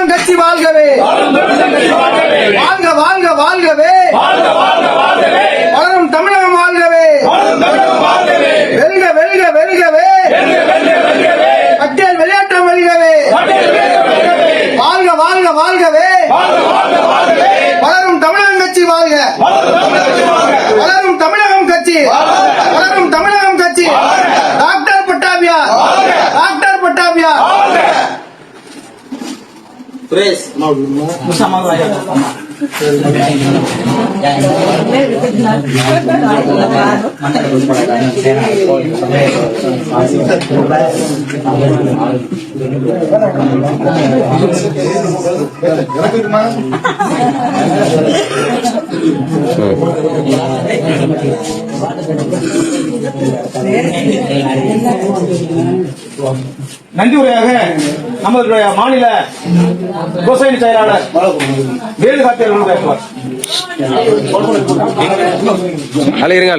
தமிழகம் கட்சி வாழ்கவே. வாழ்க வாழ்க வாழ்கவே. வளரும் தமிழகம் வாழ்கவே. வெல்க வெல்க வெல்கவே. பட்டியல் வெளியேற்றம் வெல்கவே. வாழ்க வாழ்க வாழ்கவே. Chris, mau dulu. Musa mau ayo. நன்றி உரையாக நம்மளுடைய மாநில விவசாய செயலாளர் வேலுகாட்டியர்கள் பேசுவார். அழகிருங்க